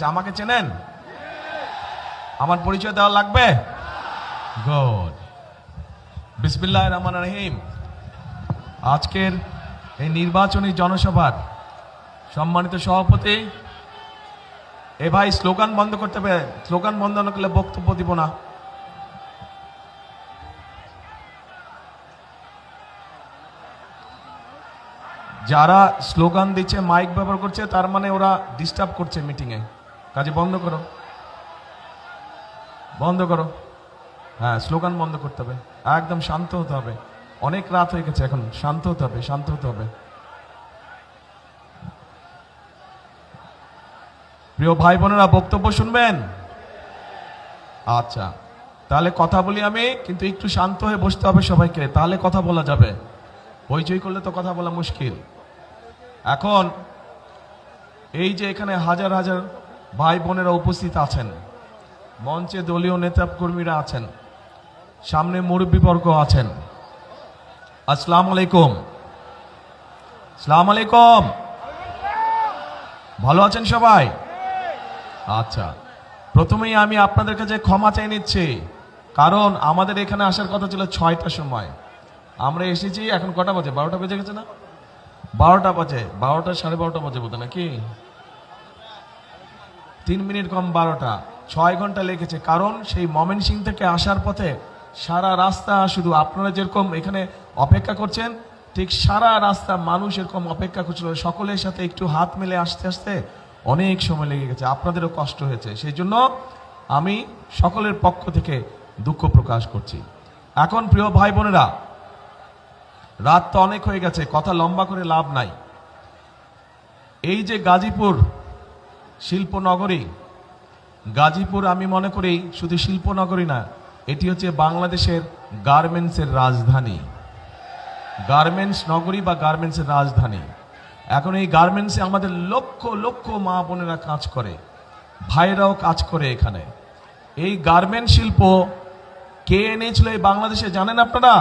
এসেছে আমাকে চেনেন? আমার পরিচয় দেওয়া লাগবে? গুড বিসমিল্লাহ রহমান রহিম। আজকের এই নির্বাচনী জনসভার সম্মানিত সভাপতি, এ ভাই স্লোগান বন্ধ করতে হবে, স্লোগান বন্ধ না করলে বক্তব্য দিব না। যারা স্লোগান দিচ্ছে, মাইক ব্যবহার করছে, তার মানে ওরা ডিস্টার্ব করছে মিটিংয়ে কাজে বন্ধ করো। বন্ধ করো। হ্যাঁ স্লোগান বন্ধ করতে হবে। একদম শান্ত হতে হবে। অনেক রাত হয়ে গেছে এখন। শান্ত হতে হবে, শান্ত হতে হবে। প্রিয় ভাই বোনেরা, বক্তব্য শুনবেন? আচ্ছা। তাহলে কথা বলি আমি, কিন্তু একটু শান্ত হয়ে বসতে হবে সবাইকে। তাহলে কথা বলা যাবে। হইচই করলে তো কথা বলা মুশকিল। এখন এই যে এখানে হাজার হাজার ভাই বোনেরা উপস্থিত আছেন। মঞ্চে দলীয় নেতা কর্মীরা আছেন। সামনে মুরব্বীবর্গ আছেন। আসসালাম আলাইকুম। সালাম আলাইকুম। ভালো আছেন সবাই? আচ্ছা প্রথমেই আমি আপনাদের কাছে ক্ষমা চাই নিচ্ছি, কারণ আমাদের এখানে আসার কথা ছিল ছয়টার সময়। আমরা এসেছি, এখন কটা বাজে? বারোটা বেজে গেছে না? বারোটা বাজে, বারোটা সাড়ে বারোটা বাজে বোধ নাকি? তিন মিনিট কম বারোটা। ছয় ঘণ্টা লেগেছে। কারণ সেই মমেন সিং থেকে আসার পথে সারা রাস্তা শুধু আপনারা যেরকম এখানে অপেক্ষা করছেন, ঠিক সারা রাস্তা মানুষ এরকম অপেক্ষা করছিল। সকলের সাথে একটু হাত মেলে আসতে আসতে অনেক সময় লেগে গেছে। আপনাদেরও কষ্ট হয়েছে। সেই জন্য আমি সকলের পক্ষ থেকে দুঃখ প্রকাশ করছি। এখন প্রিয় ভাই বোনেরা, রাত তো অনেক হয়ে গেছে। কথা লম্বা করে লাভ নাই। এই যে গাজীপুর শিল্পনগরী। গাজীপুর আমি মনে করি শুধু শিল্পনগরী না, এটি হচ্ছে বাংলাদেশের গার্মেন্টসের রাজধানী। গার্মেন্টস নগরী বা গার্মেন্টসের রাজধানী। এখন এই গার্মেন্টসে আমাদের লক্ষ লক্ষ মা বোনেরা কাজ করে ভাইরাও কাজ করে এখানে। এই গার্মেন্ট শিল্প কে এনেছিল এই বাংলাদেশে জানেন আপনারা?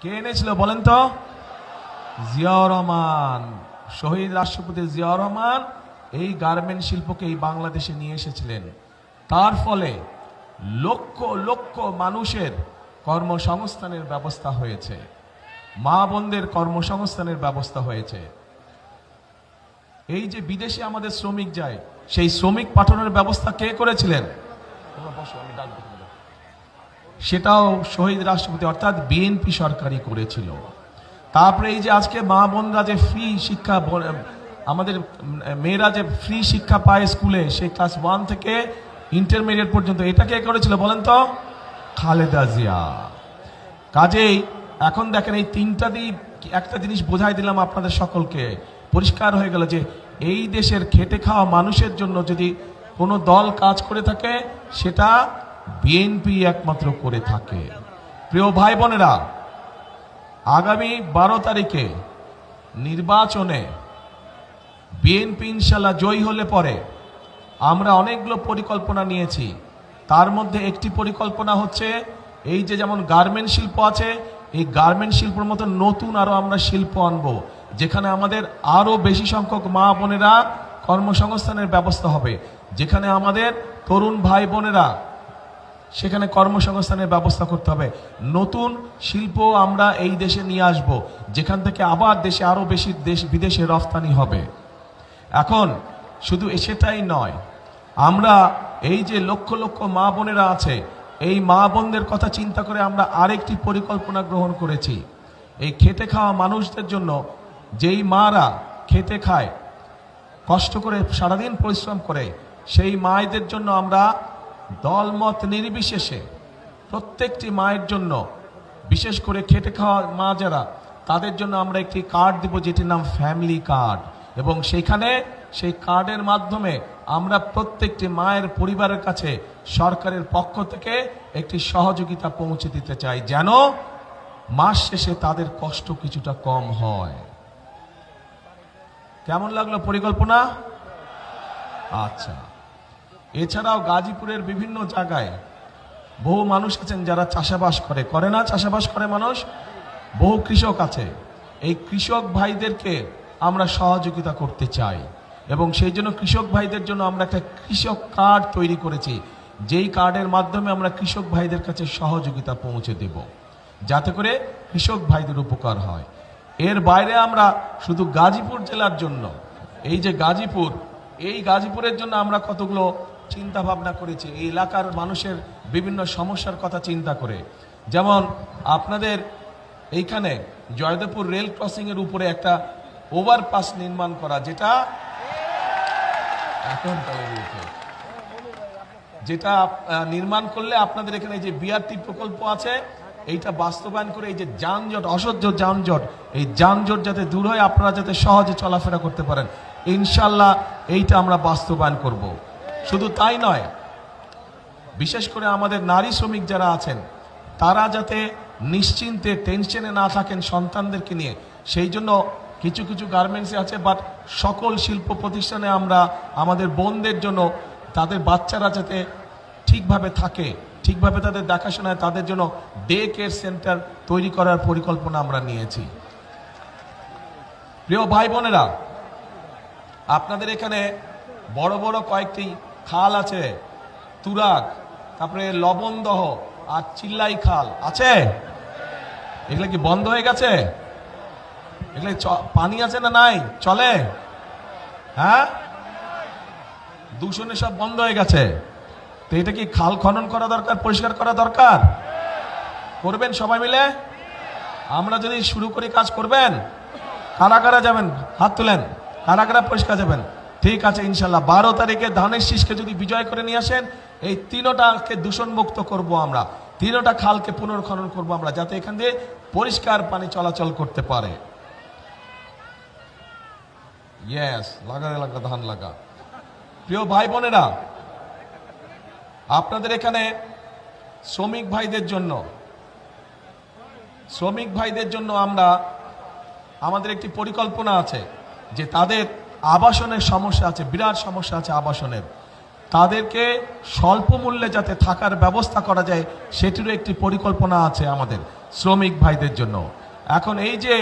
কে এনেছিল বলেন তো? জিয়াউর রহমান, শহীদ রাষ্ট্রপতি জিয়াউর রহমান এই গার্মেন্ট শিল্পকে এই বাংলাদেশে নিয়ে এসেছিলেন। তার ফলে লক্ষ লক্ষ মানুষের কর্মসংস্থানের ব্যবস্থা হয়েছে। মা বোনদের কর্মসংস্থানের ব্যবস্থা হয়েছে। এই যে বিদেশে আমাদের শ্রমিক যায়, সেই শ্রমিক পাঠানোর ব্যবস্থা কে করেছিলেন। সেটাও শহীদ রাষ্ট্রপতি, অর্থাৎ বিএনপি সরকারই করেছিল। তারপরে এই যে আজকে মা বোনরা যে ফ্রি শিক্ষা আমাদের মেয়েরা যে ফ্রি শিক্ষা পায় স্কুলে সেই ক্লাস ওয়ান থেকে ইন্টারমিডিয়েট পর্যন্ত, এটা কে করেছিল বলেন তো? খালেদা জিয়া। কাজেই এখন দেখেন এই তিনটা দিয়ে একটা জিনিস বোঝাই দিলাম আপনাদের সকলকে। পরিষ্কার হয়ে গেল যে এই দেশের খেটে খাওয়া মানুষের জন্য যদি কোনো দল কাজ করে থাকে, সেটা বিএনপি একমাত্র করে থাকে। প্রিয় ভাই বোনেরা, আগামী বারো তারিখে নির্বাচনে বিএনপি ইনশাল্লাহ জয়ী হলে পরে আমরা অনেকগুলো পরিকল্পনা নিয়েছি। তার মধ্যে একটি পরিকল্পনা হচ্ছে, এই যে যেমন গার্মেন্ট শিল্প আছে, এই গার্মেন্ট শিল্পের মতো নতুন আরও আমরা শিল্প আনব, যেখানে আমাদের আরও বেশি সংখ্যক মা বোনেরা কর্মসংস্থানের ব্যবস্থা হবে। যেখানে আমাদের তরুণ ভাই বোনেরা সেখানে কর্মসংস্থানের ব্যবস্থা করতে হবে। নতুন শিল্প আমরা এই দেশে নিয়ে আসব, যেখান থেকে আবার দেশে আরও বেশি দেশ বিদেশে রফতানি হবে। এখন, শুধু সেটাই নয়, আমরা এই যে লক্ষ লক্ষ মা বোনেরা আছে, এই মা বোনদের কথা চিন্তা করে আমরা আরেকটি পরিকল্পনা গ্রহণ করেছি। এই খেটে খাওয়া মানুষদের জন্য যেই মারা খেতে খায়, কষ্ট করে সারাদিন পরিশ্রম করে, সেই মায়েদের জন্য আমরা দলমত নির্বিশেষে প্রত্যেকটি মায়ের জন্য, বিশেষ করে খেটে খাওয়া মা যারা, তাদের জন্য আমরা একটি কার্ড দিব যেটির নাম ফ্যামিলি কার্ড। এবং সেখানে সেই কার্ডের মাধ্যমে আমরা প্রত্যেকটি মায়ের পরিবারের কাছে সরকারের পক্ষ থেকে একটি সহযোগিতা পৌঁছে দিতে চাই যেন মাস শেষে তাদের কষ্ট কিছুটা কম হয়। কেমন লাগল পরিকল্পনা? আচ্ছা। এছাড়াও গাজীপুরের বিভিন্ন জায়গায় বহু মানুষ আছেন যারা চাষাবাস করে। করে না চাষাবাস করে মানুষ? বহু কৃষক আছে। এই কৃষক ভাইদেরকে আমরা সহযোগিতা করতে চাই। এবং সেই জন্য কৃষক ভাইদের জন্য আমরা একটা কৃষক কার্ড তৈরি করেছি। যেই কার্ডের মাধ্যমে আমরা কৃষক ভাইদের কাছে সহযোগিতা পৌঁছে দেব। যাতে করে কৃষক ভাইদের উপকার হয়। এর বাইরে আমরা শুধু গাজীপুর জেলার জন্য, এই যে গাজীপুর, এই গাজীপুরের জন্য আমরা কতগুলো চিন্তা ভাবনা করেছি। এই এলাকার মানুষের বিভিন্ন সমস্যার কথা চিন্তা করে। যেমন আপনাদের এইখানে জয়দেবপুর রেল ক্রসিংয়ের উপরে একটা ওভারপাস নির্মাণ করা, যেটা এখন যেটা নির্মাণ করলে আপনাদের এখানে যে বিআরটি প্রকল্প আছে, এইটা বাস্তবায়ন করে এই যে যানজট, অসহ্য যানজট, এই যানজট যাতে দূর হয়, আপনারা যাতে সহজে চলাফেরা করতে পারেন। ইনশাল্লাহ এইটা আমরা বাস্তবায়ন করব। শুধু তাই নয়, বিশেষ করে আমাদের নারী শ্রমিক যারা আছেন, তারা যাতে নিশ্চিন্তে, টেনশনে না থাকেন সন্তানদেরকে নিয়ে, সেই জন্য কিছু কিছু গার্মেন্টসে আছে বাট সকল শিল্প প্রতিষ্ঠানে আমরা আমাদের বোনদের জন্য, তাদের বাচ্চারা যাতে ঠিকভাবে থাকে, ঠিকভাবে তাদের দেখাশোনায়, তাদের জন্য ডে কেয়ার সেন্টার তৈরি করার পরিকল্পনা আমরা নিয়েছি। প্রিয় ভাই বোনেরা, আপনাদের এখানে বড় বড় কয়েকটি খাল আছে, তুরাগ, তারপরে লবণদহ আর চিল্লাই খাল, আছে? এগুলো কি বন্ধ হয়ে গেছে? এগুলো পানি আছে না নাই? চলে। হ্যাঁ? দূষণে সব বন্ধ হয়ে গেছে। তো এটা কি খাল খনন করা দরকার, পরিষ্কার করা দরকার? করবেন সবাই মিলে? আমরা যদি শুরু করি কাজ, করবেন? কারা কারা যাবেন? হাত তুলেন। কারা কারা পরিষ্কার যাবেন? ঠিক আছে, ইনশাল্লাহ। বারো তারিখে ধানের শীষকে যদি বিজয় করে নিয়ে আসেন, এই তিনোটাকে দূষণ মুক্ত করব আমরা। তিনোটা খালকে পুনর্খনন করব আমরা, যাতে এখান দিয়ে পরিষ্কার পানি চলাচল করতে পারে। ইয়েস লাগা লাগা, ধান লাগা। প্রিয় ভাই বোনেরা, আপনাদের এখানে শ্রমিক ভাইদের জন্য, শ্রমিক ভাইদের জন্য আমরা, আমাদের একটি পরিকল্পনা আছে যে তাদের আবাসনের সমস্যা আছে, বিরাট সমস্যা আছে আবাসনের। তাদেরকে স্বল্প মূল্যে যাতে থাকার ব্যবস্থা করা যায়, সেটিরও একটি পরিকল্পনা আছে আমাদের শ্রমিক ভাইদের জন্য। এখন এই যে,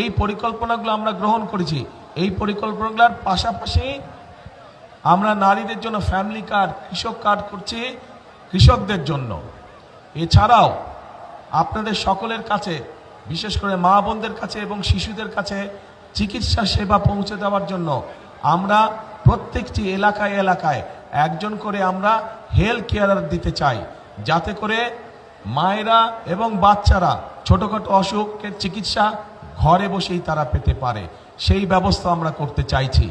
এই পরিকল্পনাগুলো আমরা গ্রহণ করেছি এই পরিকল্পনাগুলোর পাশাপাশি আমরা নারীদের জন্য ফ্যামিলি কার্ড কৃষক কার্ড করছি কৃষকদের জন্য। এছাড়াও আপনাদের সকলের কাছে, বিশেষ করে মা বোনদের কাছে এবং শিশুদের কাছে চিকিৎসা সেবা পৌঁছে দেওয়ার জন্য আমরা প্রত্যেকটি এলাকায় এলাকায় একজন করে আমরা হেলথ কেয়ার দিতে চাই। যাতে করে মায়েরা এবং বাচ্চারা ছোটোখাটো অসুখের চিকিৎসা ঘরে বসেই তারা পেতে পারে। সেই ব্যবস্থা আমরা করতে চাইছি।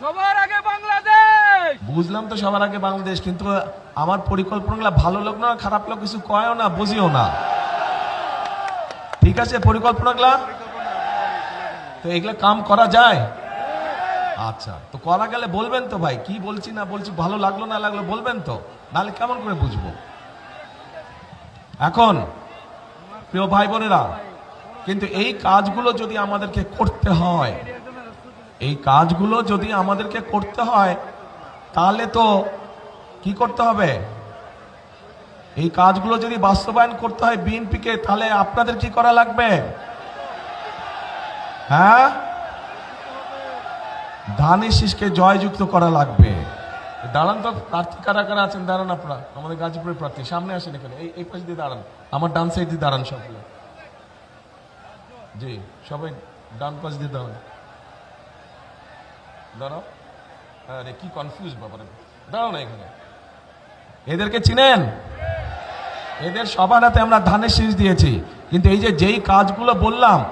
সবার আগে বাংলাদেশ! বুঝলাম তো সবার আগে বাংলাদেশ কিন্তু আমার পরিকল্পনাগুলো ভালো লোক না খারাপ লোক কিছু কয়ও না বুঝিও না। ঠিক আছে পরিকল্পনাগুলা? তো এগুলো কাম করা যায়? আচ্ছা তো করা গেলে বলবেন তো ভাই কি বলছি না বলছি ভালো লাগল না লাগল বলবেন তো নাহলে কেমন করে বুঝব? এখন প্রিয় ভাই বোনেরা কিন্তু এই কাজগুলো যদি আমাদেরকে করতে হয়, এই কাজগুলো যদি আমাদেরকে করতে হয়, তাহলে তো কি করতে হবে? এই কাজগুলো যদি বাস্তবায়ন করতে হয় বিএনপিকে, তাহলে আপনাদের কি করা লাগবে? হ্যাঁ? ধানের শীষকে জয়যুক্ত করা লাগবে। দাঁড়ান তো, প্রার্থী কারা কারা আছেন? দাঁড়ান আপনারা। আমাদের গাজীপুরের প্রার্থী। সামনে আসেন এখানে। এই পাশে দিয়ে দাঁড়ান। আমার ডান সাইড দিয়ে দাঁড়ান সবগুলো। জি, সবাই ডান পাশ দিয়ে দাঁড়ান। দাঁড়াও। আরে কি কনফিউজ ব্যাপারে দাঁড়াও না এখানে। এদেরকে চিনেন? এদের সবার হাতে আমরা ধানের শীষ দিয়েছি। কিন্তু এই যে যেই কাজগুলো বললাম,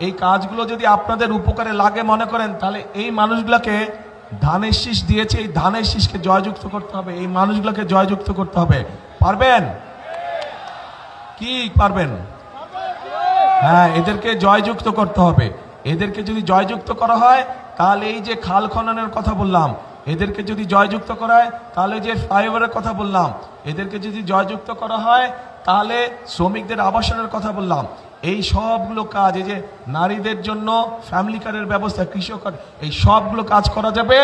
এই কাজগুলো যদি আপনাদের উপকারে লাগে মনে করেন, তাহলে এই মানুষগুলোকে ধানের শীষ দিয়েছে, এই ধানের শীষকে জয়যুক্ত করতে হবে, এই মানুষগুলোকে জয়যুক্ত করতে হবে। পারবেন? কি পারবেন? হ্যাঁ এদেরকে জয়যুক্ত করতে হবে। এদেরকে যদি জয়যুক্ত করা হয়, তাহলে এই যে খাল খননের কথা বললাম, এদেরকে যদি জয়যুক্ত করা হয়, তাহলে যে ফ্লাইওভারের কথা বললাম, এদেরকে যদি জয়যুক্ত করা হয়, তাহলে শ্রমিকদের আবাসনের কথা বললাম। এই সবগুলো কাজ, এই যে নারীদের জন্য ফ্যামিলি কারের ব্যবস্থা, কৃষক এই সবগুলো কাজ করা যাবে।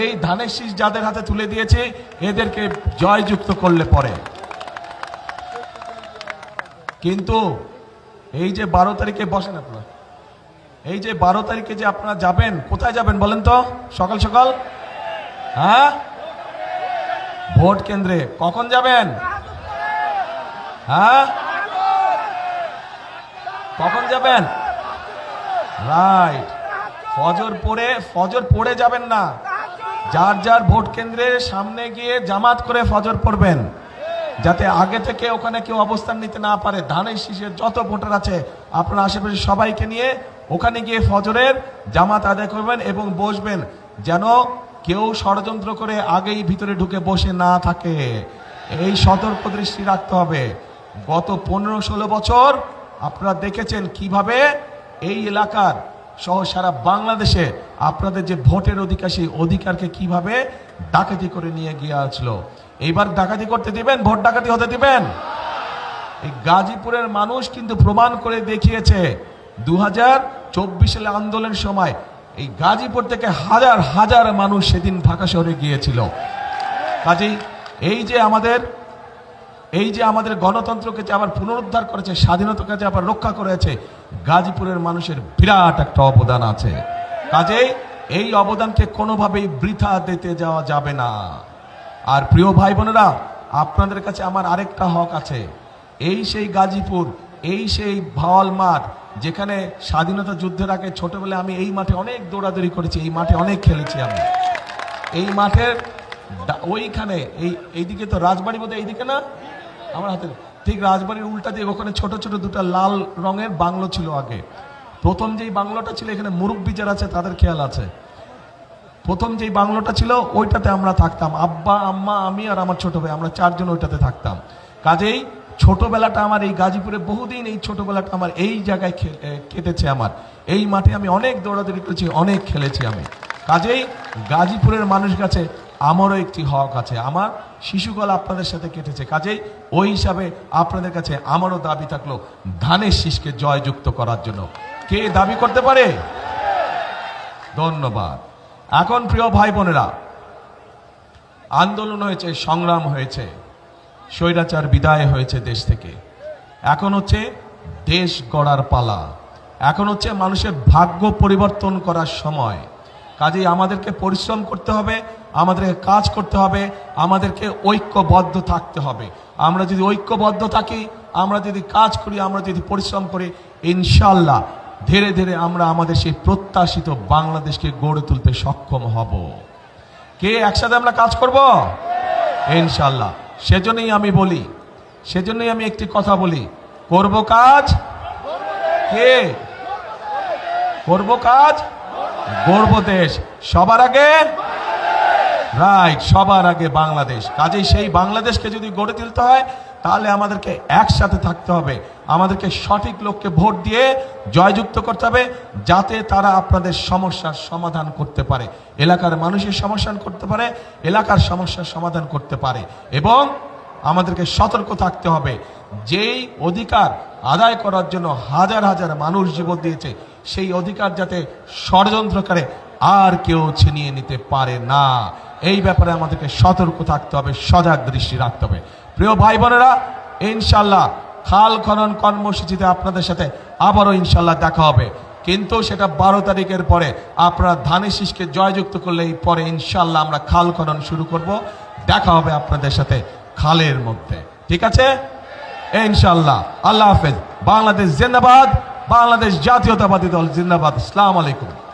এই ধানের শীষ যাদের হাতে তুলে দিয়েছে, এদেরকে জয়যুক্ত করলে পরে। কিন্তু এই যে বারো তারিখে বসেন আপনারা। এই যে বারো তারিখে যে আপনারা যাবেন, কোথায় যাবেন বলেন তো? সকাল সকাল? হ্যাঁ? ভোট কেন্দ্রে। কখন যাবেন? হ্যাঁ? কখন যাবেন? রাইট। ফজর পড়ে ফজর পড়ে যাবেন না। যার যার ভোট কেন্দ্রের সামনে গিয়ে জামাত করে ফজর পড়বেন। যাতে আগে থেকে ওখানে কেউ অবস্থান নিতে না পারে, ধানের শীষের যত ভোটার আছে, আপনার আশেপাশে সবাইকে নিয়ে ওখানে গিয়ে ফজরের জামাত আদায় করবেন এবং বসবেন, যেন কেউ ষড়যন্ত্র করে আগেই ভিতরে ঢুকে বসে না থাকে। এই সতর্ক দৃষ্টি রাখতে হবে। গত পনেরো ষোলো বছর আপনারা দেখেছেন কীভাবে এই এলাকার সহ সারা বাংলাদেশে আপনাদের যে ভোটের অধিকার, সেই অধিকারকে কীভাবে ডাকাতি করে নিয়ে গিয়ে আসলো। এইবার ডাকাতি করতে দিবেন, ভোট ডাকাতি হতে দিবেন। এই গাজীপুরের মানুষ কিন্তু প্রমাণ করে দেখিয়েছে দু হাজার চব্বিশ সালে আন্দোলনের সময় এই গাজীপুর থেকে হাজার হাজার মানুষ সেদিন ঢাকা শহরে গিয়েছিল। কাজেই এই যে আমাদের, এই যে আমাদের গণতন্ত্রকে যে আবার পুনরুদ্ধার করেছে, স্বাধীনতাকে যে আবার রক্ষা করেছে, গাজীপুরের মানুষের বিরাট একটা অবদান আছে। কাজেই এই অবদানকে কোনোভাবেই বৃথা দিতে যাওয়া যাবে না। আর প্রিয় ভাই বোনেরা, আপনাদের কাছে আমার আরেকটা হক আছে। এই সেই গাজীপুর, এই সেই ভাওয়াল মাঠ, যেখানে স্বাধীনতা যুদ্ধের আগে ছোটবেলায় আমি এই মাঠে অনেক দৌড়াদৌড়ি করেছি, এই মাঠে অনেক খেলেছি আমি। এই মাঠের ওইখানে, এই, এইদিকে তো রাজবাড়ি বোধহয় এইদিকে না? আমার হাতে ঠিক রাজবাড়ির উল্টা দিয়ে ওখানে ছোট ছোট দুটো লাল রঙের বাংলো ছিল আগে। প্রথম যেই বাংলোটা ছিল, এখানে মুরব্বী যারা আছে, তাদের খেয়াল আছে। প্রথম যেই বাংলোটা ছিল, ওইটাতে আমরা থাকতাম। আব্বা, আম্মা, আমি আর আমার ছোট ভাই, আমরা চারজন ওইটাতে থাকতাম। কাজেই ছোটবেলাটা আমার এই গাজীপুরে, বহুদিন এই ছোটবেলাটা আমার এই জায়গায় কেটেছে আমার। এই মাঠে আমি অনেক দৌড়াদৌড়ি করেছি, অনেক খেলেছি আমি। কাজেই গাজীপুরের মানুষ কাছে আমারও একটি হক আছে। আমার শিশুকাল আপনাদের সাথে কেটেছে। কাজেই ওই হিসাবে আপনাদের কাছে আমারও দাবি থাকল ধানের শীষকে জয়যুক্ত করার জন্য। কে দাবি করতে পারে? ধন্যবাদ। এখন প্রিয় ভাই বোনেরা, আন্দোলন হয়েছে, সংগ্রাম হয়েছে, স্বৈরাচার বিদায় হয়েছে দেশ থেকে। এখন হচ্ছে দেশ গড়ার পালা। এখন হচ্ছে মানুষের ভাগ্য পরিবর্তন করার সময়। কাজেই আমাদেরকে পরিশ্রম করতে হবে, আমাদেরকে কাজ করতে হবে, আমাদেরকে ঐক্যবদ্ধ থাকতে হবে। আমরা যদি ঐক্যবদ্ধ থাকি, আমরা যদি কাজ করি, আমরা যদি পরিশ্রম করি ইনশাল্লাহ ধীরে ধীরে আমরা আমাদের সেই প্রত্যাশিত বাংলাদেশকে গড়ে তুলতে সক্ষম হব। কে একসাথে আমরা কাজ করব? ইনশাল্লাহ সেজন্যই আমি বলি, সেজন্যই আমি একটি কথা বলি, করব কাজ? কে? করব কাজ? গর্ব দেশ। সবার আগে রাইট, সবার আগে বাংলাদেশ। কাজেই সেই বাংলাদেশকে যদি গড়ে তুলতে হয়, তাহলে আমাদেরকে একসাথে থাকতে হবে। আমাদেরকে সঠিক লোককে ভোট দিয়ে জয়যুক্ত করতে হবে, যাতে তারা আপনাদের সমস্যার সমাধান করতে পারে। এলাকার মানুষের সমস্যা করতে পারে, এলাকার সমস্যার সমাধান করতে পারে। এবং আমাদেরকে সতর্ক থাকতে হবে। যেই অধিকার আদায় করার জন্য হাজার হাজার মানুষ জীবন দিয়েছে, সেই অধিকার যাতে ষড়যন্ত্র করে আর কেউ ছিনিয়ে নিতে পারে না। এই ব্যাপারে আমাদেরকে সতর্ক থাকতে হবে, সজাগ দৃষ্টি রাখতে হবে। প্রিয় ভাই বোনেরা ইনশাল্লাহ খাল খনন কর্মসূচিতে আপনাদের সাথে আবারও ইনশাল্লাহ দেখা হবে। কিন্তু সেটা বারো তারিখের পরে আপনারা ধানের শীষকে জয়যুক্ত করলেই পরে ইনশাল্লাহ আমরা খাল খনন শুরু করব। দেখা হবে আপনাদের সাথে খালের মধ্যে। ঠিক আছে? ইনশাল্লাহ আল্লাহ হাফেজ। বাংলাদেশ জিন্দাবাদ, বাংলাদেশ জাতীয়তাবাদী দল জিন্দাবাদ। আসসালামু আলাইকুম।